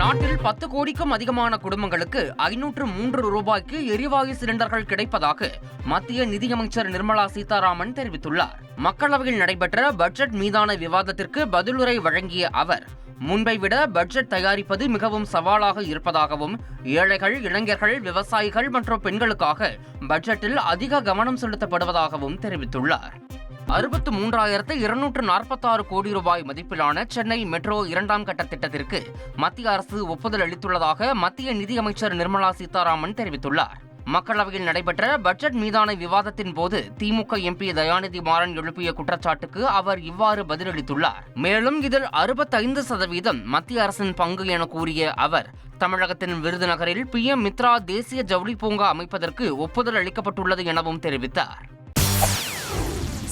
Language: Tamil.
நாட்டில் பத்து கோடிக்கும் அதிகமான குடும்பங்களுக்கு ஐநூற்று மூன்று ரூபாய்க்கு எரிவாயு சிலிண்டர்கள் கிடைப்பதாக மத்திய நிதியமைச்சர் நிர்மலா சீதாராமன் தெரிவித்துள்ளார். மக்களவையில் நடைபெற்ற பட்ஜெட் மீதான விவாதத்திற்கு பதிலுரை வழங்கிய அவர் முன்பை விட பட்ஜெட் தயாரிப்பது மிகவும் சவாலாக இருப்பதாகவும் ஏழைகள் இளைஞர்கள் விவசாயிகள் மற்றும் பெண்களுக்காக பட்ஜெட்டில் அதிக கவனம் செலுத்தப்படுவதாகவும் தெரிவித்துள்ளார். அறுபத்து மூன்றாயிரத்து இருநூற்று நாற்பத்தாறு கோடி ரூபாய் மதிப்பிலான சென்னை மெட்ரோ இரண்டாம் கட்ட திட்டத்திற்கு மத்திய அரசு ஒப்புதல் அளித்துள்ளதாக மத்திய நிதியமைச்சர் நிர்மலா சீதாராமன் தெரிவித்துள்ளார். மக்களவையில் நடைபெற்ற பட்ஜெட் மீதான விவாதத்தின் போது திமுக எம்பி தயாநிதி மாறன் எழுப்பிய குற்றச்சாட்டுக்கு அவர் இவ்வாறு பதிலளித்துள்ளார். மேலும் இதில் அறுபத்தைந்து சதவீதம் மத்திய அரசின் பங்கு என கூறிய அவர் தமிழகத்தின் விருதுநகரில் பி எம் மித்ரா தேசிய ஜவுளி பூங்கா அமைப்பதற்கு ஒப்புதல் அளிக்கப்பட்டுள்ளது எனவும் தெரிவித்தார்.